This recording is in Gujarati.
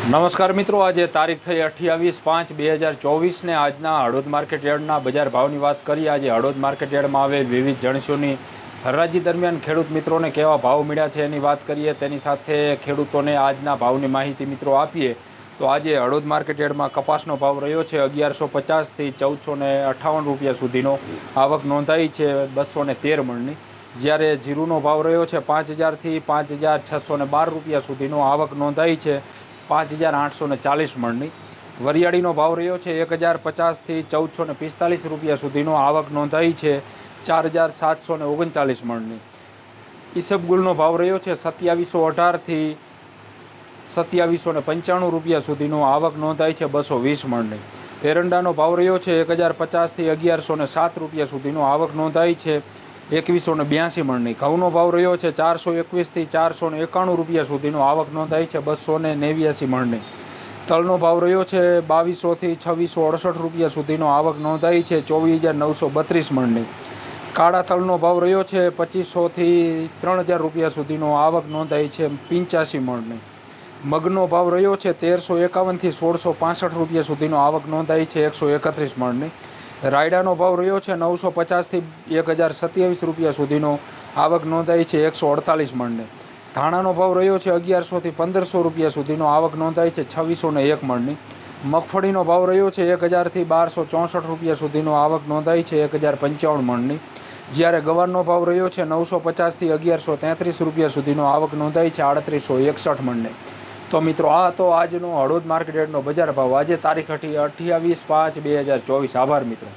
નમસ્કાર મિત્રો, આજે તારીખ થઈ અઠ્યાવીસ પાંચ બે હજાર ચોવીસને આજના હળોદ માર્કેટ યાર્ડના બજાર ભાવની વાત કરીએ આજે હળોદ માર્કેટ યાર્ડમાં આવેલ વિવિધ જણસીઓની હરાજી દરમિયાન ખેડૂત મિત્રોને કેવા ભાવ મળ્યા છે એની વાત કરીએ. તેની સાથે ખેડૂતોને આજના ભાવની માહિતી મિત્રો આપીએ. તો આજે હળોદ માર્કેટ યાર્ડમાં કપાસનો ભાવ રહ્યો છે અગિયારસો પચાસથી ચૌદસો ને અઠ્ઠાવન રૂપિયા સુધીનો. આવક નોંધાઈ છે બસો ને તેર મણની. જ્યારે જીરુનો ભાવ રહ્યો છે પાંચ હજારથી પાંચ હજાર છસો ને બાર રૂપિયા સુધીનો. આવક નોંધાઈ છે પાંચ હજાર આઠસો ને ચાલીસ મણની. વરિયાળીનો ભાવ રહ્યો છે એક હજાર પચાસથી ચૌદસો ને પિસ્તાલીસ રૂપિયા સુધીનો. આવક નોંધાઈ છે ચાર હજાર સાતસો ને ઓગણચાલીસ મણની. ઈસબગુલનો ભાવ રહ્યો છે સત્યાવીસો અઢારથી સત્યાવીસો ને પંચાણું રૂપિયા સુધીનો. આવક નોંધાઈ છે બસો વીસ મણની. એરંડાનો ભાવ રહ્યો છે એક હજાર પચાસથી અગિયારસો ને સાત રૂપિયા સુધીનો. આવક નોંધાઈ છે એકવીસો ને બ્યાસી મણની. ઘઉંનો ભાવ રહ્યો છે ચારસો એકવીસથી ચારસો ને એકાણું રૂપિયા સુધીનો. આવક નોંધાઈ છે બસો ને નેવ્યાસી મણની. તલનો ભાવ રહ્યો છે બાવીસોથી છવ્વીસો અડસઠ રૂપિયા સુધીનો. આવક નોંધાઈ છે ચોવીસ હજાર નવસો બત્રીસ મણની. કાળા તલનો ભાવ રહ્યો છે પચીસોથી ત્રણ હજાર રૂપિયા સુધીનો. આવક નોંધાઈ છે પંચ્યાસી મણની. મગનો ભાવ રહ્યો છે તેરસો એકાવનથી સોળસો પાસઠ રૂપિયા સુધીનો. આવક નોંધાઈ છે એકસો એકત્રીસ મણની. રાયડાનો ભાવ રહ્યો છે નવસો પચાસથી એક હજાર સત્યાવીસ રૂપિયા સુધીનો. આવક નોંધાઈ છે એકસો અડતાલીસ મણને. ધાણાનો ભાવ રહ્યો છે અગિયારસોથી પંદરસો રૂપિયા સુધીનો. આવક નોંધાઈ છે છવ્વીસો ને એક મણની. મગફળીનો ભાવ રહ્યો છે એક હજારથી બારસો ચોસઠ રૂપિયા સુધીનો. આવક નોંધાઈ છે એક હજાર પંચાવન મણની. જ્યારે ગવારનો ભાવ રહ્યો છે નવસો પચાસથી અગિયારસો તેત્રીસ રૂપિયા સુધીનો. આવક નોંધાઈ છે આડત્રીસો એકસઠ મણની. તો મિત્રો, આ હતો આજનો હળોદ માર્કેટનો બજાર ભાવ. આજે તારીખ અઠી અઠ્યાવીસ પાંચ બે હજાર ચોવીસ. આભાર મિત્રો.